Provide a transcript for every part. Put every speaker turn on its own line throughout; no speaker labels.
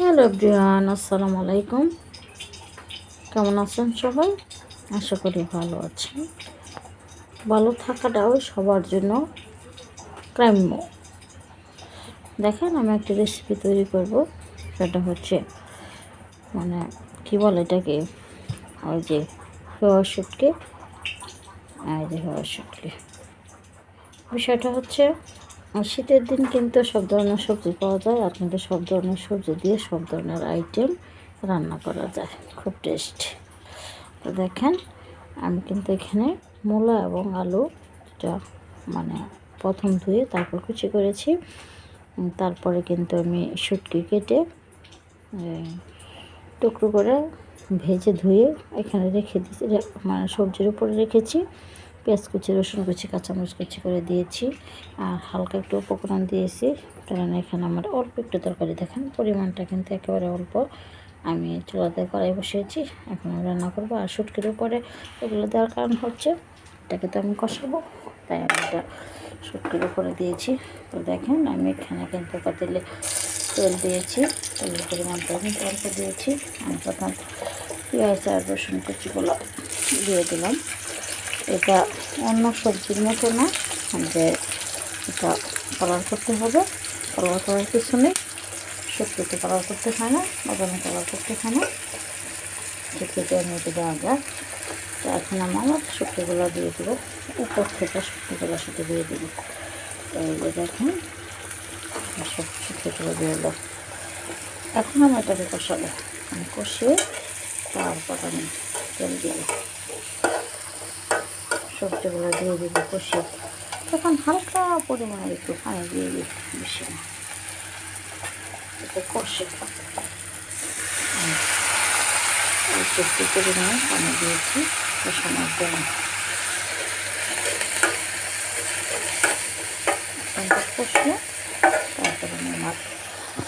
Hello everyone, আসসালামু আলাইকুম। কেমন আছেন সবাই? আশা করি ভালো আছেন। ভালো থাকাটাও সবার জন্য ক্রাম্য দেখেন আমি একটা রেসিপি তৈরি করব, সেটা হচ্ছে মানে কি বলে এটাকে? ওই যে হেওয়া শুটকে। এই যে হেওয়া শুটকে। বিষয়টা হচ্ছে আর শীতের দিন কিন্তু সব ধরনের সবজি পাওয়া যায়। আপনাদের সব ধরনের সবজি দিয়ে সব ধরনের আইটেম রান্না করা যায়। খুব টেস্টি তো দেখেন, আমি কিন্তু এখানে মূলা এবং আলু যেটা মানে প্রথম ধুয়ে তারপর কুচি করেছি। তারপরে কিন্তু আমি শুটকি কেটে টুকরো করে ভেজে ধুয়ে এখানে রেখে দিয়েছি। মানে সবজির উপরে রেখেছি। পেঁয়াজ কুচি, রসুন কুচি, কাঁচামরিচ কুচি করে দিয়েছি। আর হালকা একটু উপকরণ দিয়েছি। কারণ এখানে আমার অল্প একটু তরকারি। দেখেন পরিমাণটা কিন্তু একেবারে অল্প। আমি চুলাতে কড়াই বসিয়েছি। এখন রান্না করব। আর শুটকির উপরে এগুলো দেওয়ার কারণ হচ্ছে, এটাকে তো আমি কষাবো। তাই আমি এটা শুটকির উপরে দিয়েছি। তো দেখেন আমি এখানে কিন্তু পাতিলে তেল দিয়েছি। তেলের পরিমাণটা কিন্তু অল্প দিয়েছি। আমি প্রথম পেঁয়াজ আর রসুন কুচিগুলো দিয়ে দিলাম। এটা অন্য সবজির মতো না। যে এটা কালার করতে হবে। কালার করার পিছনে সত্যিতে কালার করতে হয় না, বাদামে কালার করতে হয় না। আমি এটা দেওয়া যায় তো এখন আমার শুক্তিগুলো দিয়ে দেবো। উপর থেকে শুক্তিগুলো সাথে দিয়ে দেবো। এই যে দেখুন সব শুক্তিগুলো দিয়ে এলো এখন আমি এটাকে কষাবো। আমি কষিয়ে তারপর আমি তেল দিয়ে সবজিগুলো দিয়ে দিব কষে তখন হালকা পরিমাণে একটু পানি দিয়ে দিই বেশি না। এটা কষে একটু পরিমাণে পানি দিয়েছি কষানোর জন্য কষলে তারপরে আমি আমার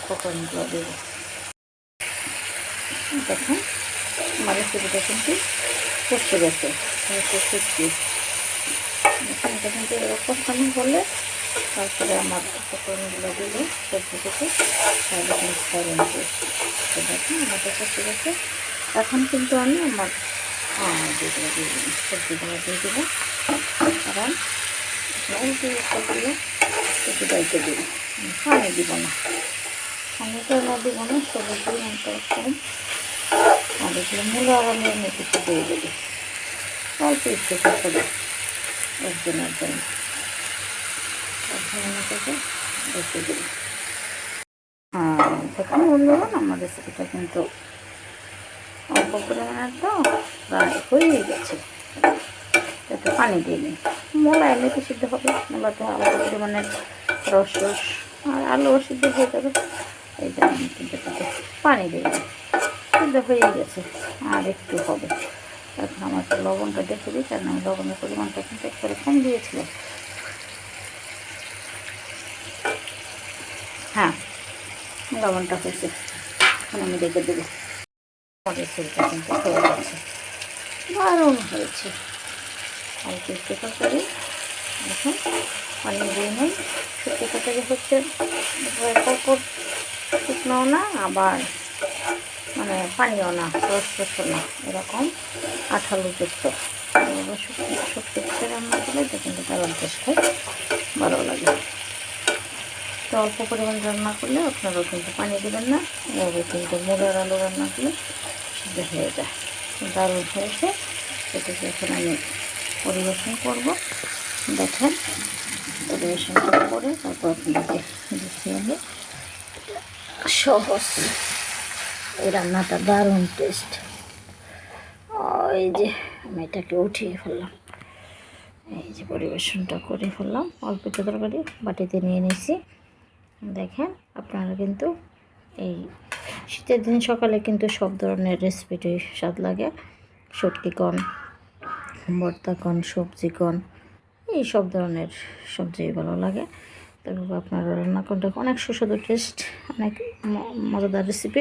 পকোড়াগুলো দেব। দেখুন, আমার রেসিপিটা কিন্তু কষে গেছে। কষে এটা কিন্তু কষানো হলে তারপরে আমার উপকরণগুলো দিলে সবজি তাহলে কিন্তু দারুণ দেখুন আমাদের কষে গেছে। এখন কিন্তু আমি আমার যেগুলো দিয়ে দিলাম, সবজিগুলো দিয়ে দেবো কারণ সবগুলো একটু দায়িত্ব দিব পানি দিব না। পানিটা না দিব না সবজি মনটা কম আর এগুলো মূলা আর আমি অন্য কিছু দিয়ে দেবো অল্প একটু কষাবো একজনের জন্য রেখে দিই। দেখুন বন্ধুরা আমার রেসিপিটা কিন্তু অল্প পরিমাণের তো প্রায় হয়েই গেছে। একটু পানি দিয়ে নিই মোলা এমনিতে সিদ্ধ হবে মোলাতে আলাদা পরিমাণের রস রস আর আলুও সিদ্ধ হয়ে যাবে। এই জন্য কিন্তু পানি দিয়ে সিদ্ধ হয়েই গেছে, আর একটু হবে। এখন আমার একটু লবণটা দেখে দিই, কারণ আমি লবণের পরিমাণটা কিন্তু একবারে কম দিয়েছিলাম। হ্যাঁ লবণটা হয়েছে। এখন আমি দেখে দেবো। রেসিপিটা কিন্তু হয়ে গেছে দারুণ হয়েছে। অল্প একটু তরকারি এখন অনেক দিন সত্যি তরকারি হচ্ছে শুকনাও না, আবার মানে পানিও না রস না, এরকম আঠালো যুক্ত। শক্তি থেকে রান্না করলে কিন্তু দারুণ টেস্ট ভালো লাগে। তো অল্প পরিমাণ রান্না করলে আপনারাও কিন্তু পানি দেবেন না, এভাবে কিন্তু মুড়ার আলু রান্না করলে সিদ্ধ হয়ে যায়। দারুণ হয়েছে এটাকে এখন আমি পরিবেশন করব। দেখেন পরিবেশনটা করে তারপর আপনাদেরকে দেখিয়ে সহজ। এই রান্নাটা দারুণ টেস্ট। এই যে আমি এটাকে উঠিয়ে ফেললাম। এই যে পরিবেশনটা করে ফেললাম। অল্প তরকারি বাটিতে নিয়ে নিয়েছি। দেখেন, আপনারা কিন্তু এই শীতের দিন সকালে কিন্তু সব ধরনের রেসিপিটি স্বাদ লাগে। সটকি কন, ভর্তা কন, সবজি কন, এই সব ধরনের সবজি ভালো লাগে। তারপর আপনারা রান্না করতে অনেক সুস্বাদু টেস্ট অনেক মজাদার রেসিপি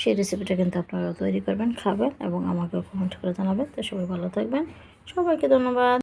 সেই রেসিপিটা কিন্তু আপনারা তৈরি করবেন, খাবেন এবং আমাকেও কমেন্ট করে জানাবেন। তো সবাই ভালো থাকবেন। সবাইকে ধন্যবাদ।